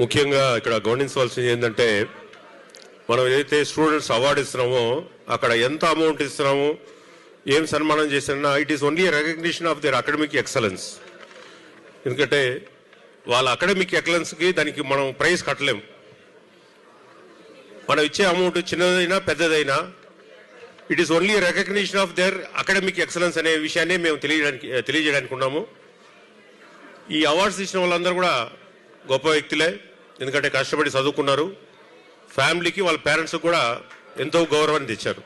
ముఖ్యంగా ఇక్కడ గమనించవలసింది ఏంటంటే మనం ఏదైతే స్టూడెంట్స్ అవార్డు ఇస్తున్నామో అక్కడ ఎంత అమౌంట్ ఇస్తున్నామో ఏం సన్మానం చేసినా it is only recognition of their academic excellence ఎందుకంటే వాళ్ళ అకాడమిక్ ఎక్లెన్స్కి దానికి మనం ప్రైజ్ కట్టలేము మనం ఇచ్చే అమౌంట్ చిన్నదైనా పెద్దదైనా it is only recognition of their academic excellence అనే విషయాన్ని మేము తెలియడానికి తెలియజేయడానికి ఉన్నాము ఈ అవార్డ్స్ ఇచ్చిన వాళ్ళందరూ కూడా గొప్ప వ్యక్తులే ఎందుకంటే కష్టపడి చదువుకున్నారు ఫ్యామిలీకి వాళ్ళ పేరెంట్స్కి కూడా ఎంతో గౌరవాన్ని తెచ్చారు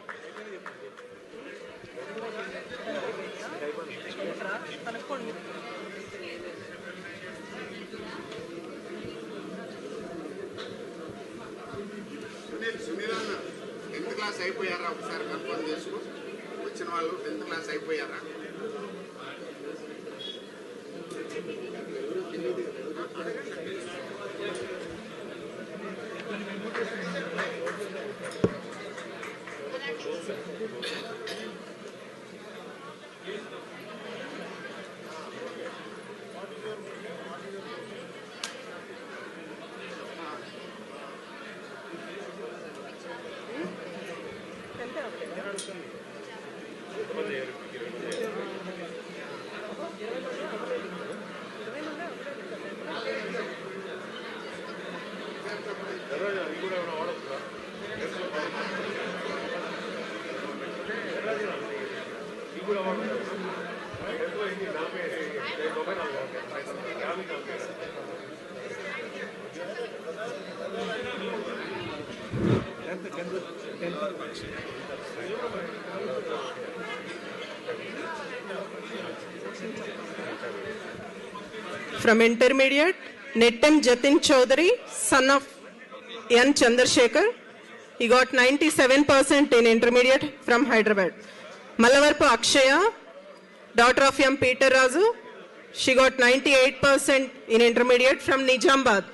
అయిపోయారా ఒకసారి కన్ఫర్మ్ చేసుకో వచ్చిన వాళ్ళు టెన్త్ క్లాస్ అయిపోయారా From Intermediate, Nettam Jatin Choudhury, son of N. Chandrasekhar. He got 97% in Intermediate from Hyderabad. Malavarpu Akshaya, daughter of M. Peter Razu. She got 98% in Intermediate from Nizamabad.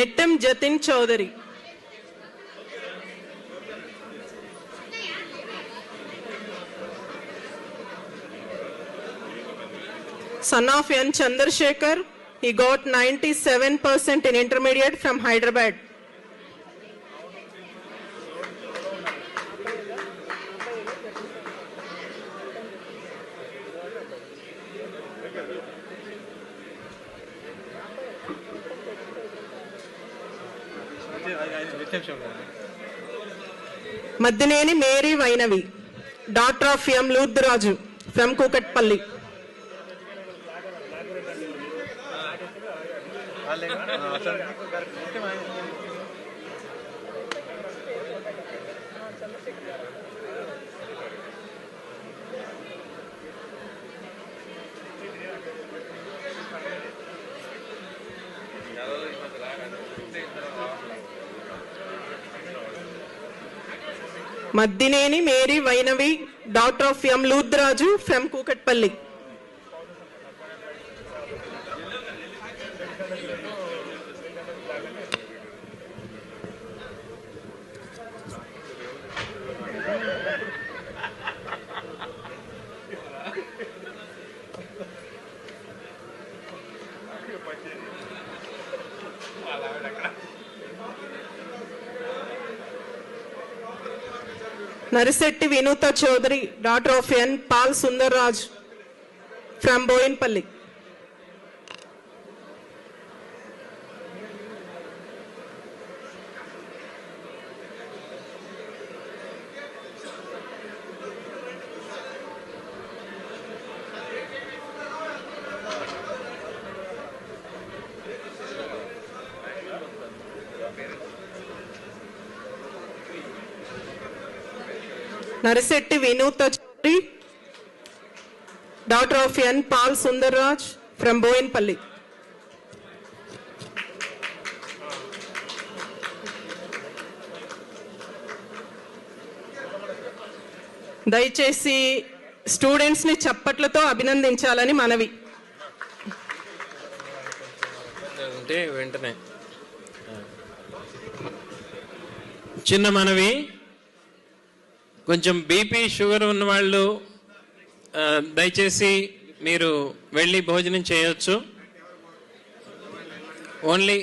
Nettem Jatin Chowdary son of N. Chandrasekhar. He got 97% in intermediate from Hyderabad. Maddineni Mary Vainavi daughter of M Lurduraju from Kukatpally Maddineni Mary Vainavi daughter of M Ludraju from Kukatpally Narisetti Vinutha Chowdary daughter of N Paul Sundar Raj from Bowenpally Narisetti Vinutha Chowri daughter of N Paul Sundarraj from Bowenpally దయచేసి స్టూడెంట్స్ని చప్పట్లతో అభినందించాలని మనవి వెంటనే చిన్న మనవి కొంచెం BP sugar ఉన్న వాళ్ళు దయచేసి మీరు వెళ్ళి భోజనం చేయొచ్చు ఓన్లీ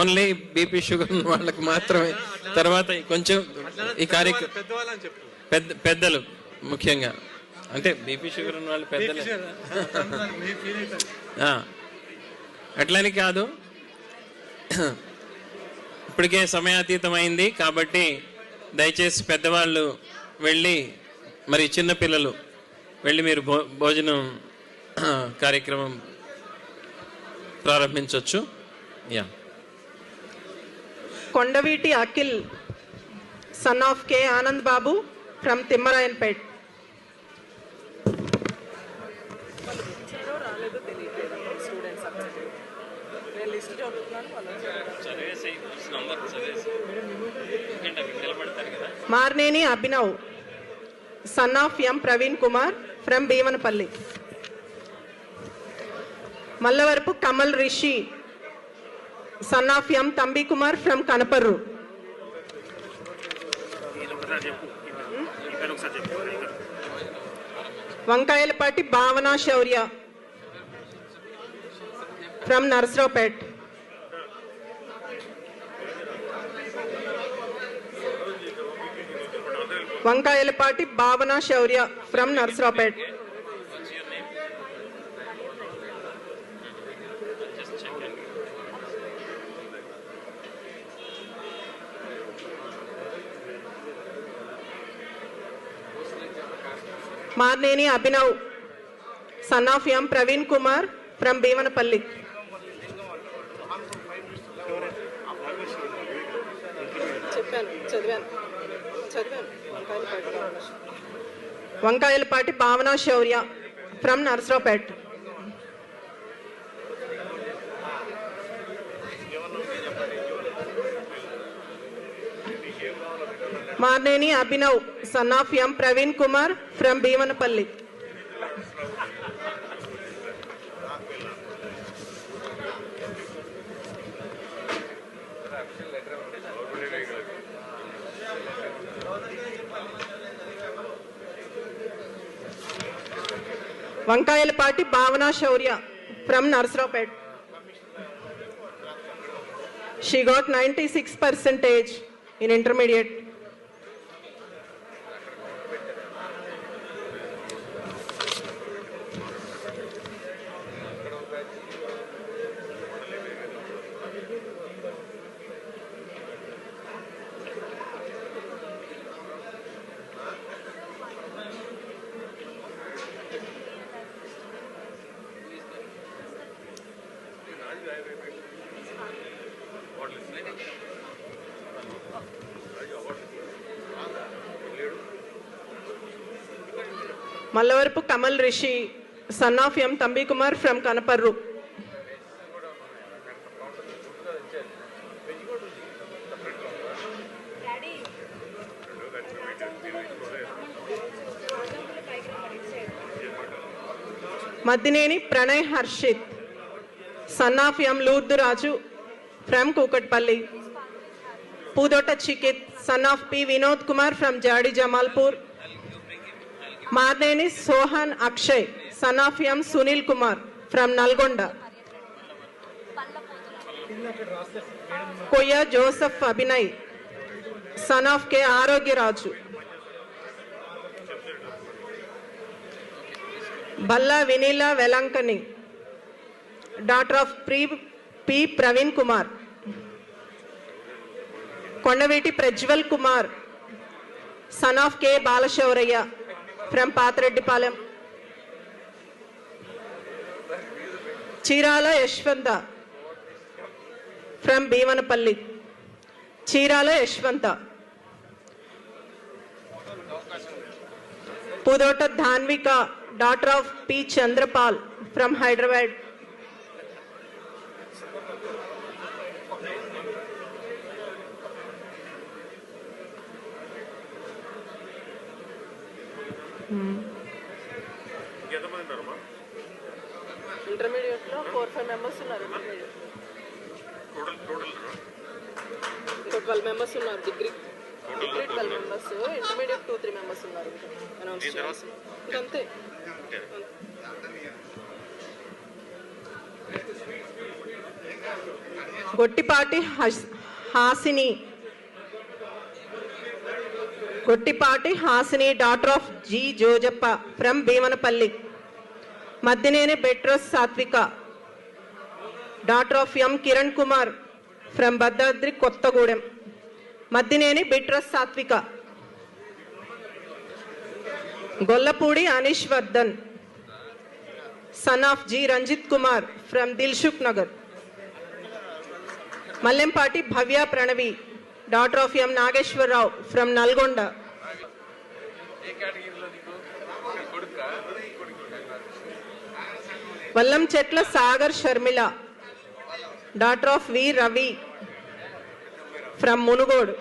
ఓన్లీ బీపీ షుగర్ ఉన్న వాళ్ళకు మాత్రమే తర్వాత కొంచెం ఈ కార్యక్రమం పెద్ద పెద్దలు ముఖ్యంగా అంటే బీపీ షుగర్ ఉన్న వాళ్ళు పెద్దలు అట్లని కాదు ఇప్పటికే సమయాతీతం అయింది కాబట్టి దయచేసి పెద్దవాళ్ళు వెళ్ళి మరి చిన్నపిల్లలు వెళ్ళి మీరు భోజనం కార్యక్రమం ప్రారంభించవచ్చు yeah Kondaveeti Akhil son of K Anand Babu from Timmarayanpet Marneni Abhinav son of M Praveen Kumar from Bheemanapalli Mallavarapu Kamal Rishi son of M Thambi Kumar from Kanaparru Vankayalapati Bhavana Shourya from Narsaraopet Vankayalapati Bhavana Shourya from Narsarapet Marneni Abhinav son of M Praveen Kumar from Bheemanapalli చెప్పాను చదివాను చదివాను Vankayalapati Bhavana Shourya from Narasaraopeta Marneni Abhinav son of M Praveen Kumar from Bheemanapalli Vankayalapati Bhavana Shourya from Narasaraopeta she got ninety six percentage in intermediate Mallavarapu Kamal Rishi son of M Thambi Kumar from Kanaparru Maddineni Pranay Harshith son of M Raju from Kukatpally Pudota Chikith son of P Vinod Kumar from Jadi Jamalpur Maneni Sohan Akshay son of M Sunil Kumar from Nalgonda Koyya Joseph Abhinay son son of K Arogyaraju Balla Vineela Velankanni daughter of pre P Praveen Kumar Kondaveeti Prajwal Kumar son of K Balashouraiah From Pathareddypalam. Chirala Yashwanta. From Beevanapalli. Chirala Yashwanta. Pudota Dhanvika, daughter of P. Chandrapal, from Hyderabad. ఇంటర్మీడియట్లో four five ఉన్నారు twelve members ఉన్నారు degree degree members intermediate two three members ఉన్నారు అంతే Gottipati Hasini Kottipati Hasini daughter of G Jojappa from Bheemanapalli Maddineni Betrus Sathvika daughter of M Kiran Kumar from Bhadradri Kothagudem Maddineni Bitrus Sathvika Gollapudi Aneesh Vardhan son of G Ranjith Kumar from Dilsukh Nagar Mallempati Bhavya Pranavi daughter of M Nageswararao from Nalgonda Vallam Chetla Sagar Sharmila daughter of V Ravi from Munugode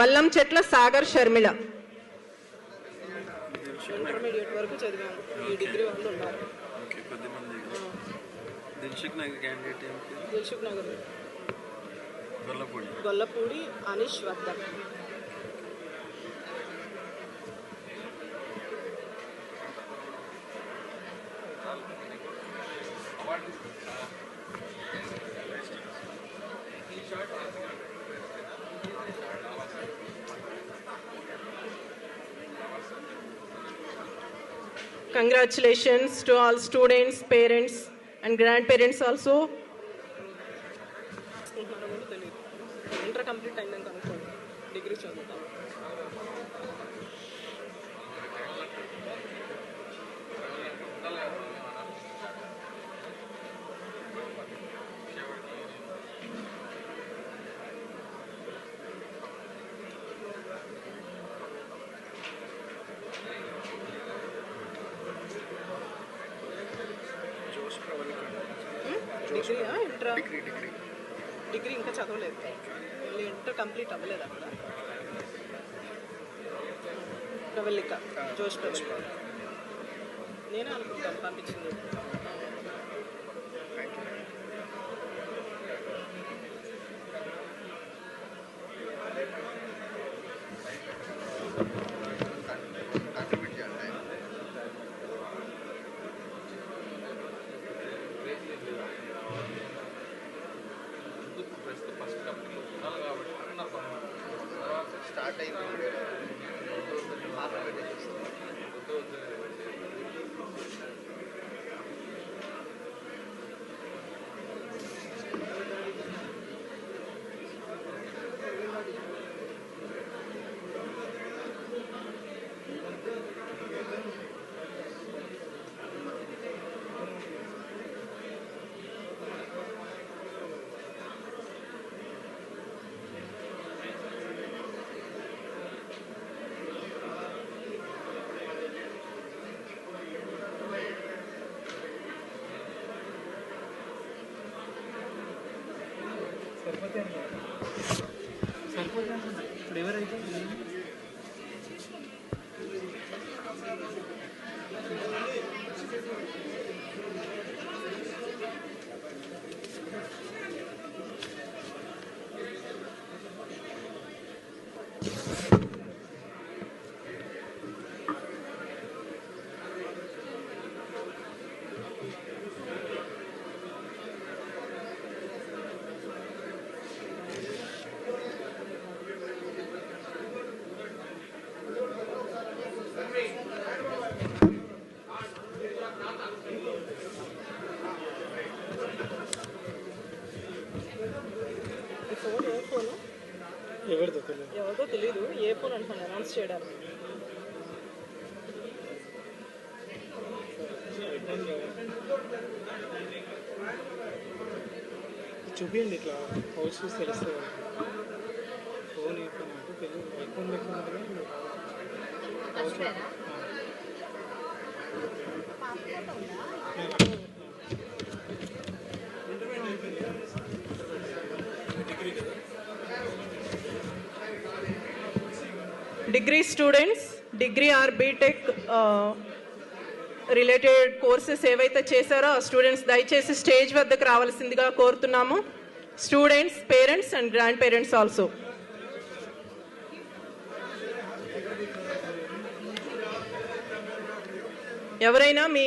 Vallam Chetla Sagar Sharmila Nagar candidate Gollapudi Gollapudi Anish Vardhan Congratulations to all students, parents, and grandparents also. డిగ్రీయా inter degree ఇంకా చదవలేదు inter complete అవ్వలేదు అక్కడ ప్రవల్లిక జోష్ ప్రవల్లిక నేనే అనుకుంటాను పంపించింది అవుతుందో తెలియదు ఏ ఫోన్ అంటున్నాను అనౌన్స్ చేయడానికి చూపించండి ఇట్లా హౌస్ చూసి తెలుస్తుంది ఫోన్ ఐఫోన్ అంటే తెలియదు ఐఫోన్ పెట్టుకుంటే degree students degree or BTech related courses ఏవైతే చేశారో ఆ స్టూడెంట్స్ దయచేసి స్టేజ్ వద్దకు రావాల్సిందిగా కోరుతున్నాము students parents and grandparents also ఎవరైనా మీ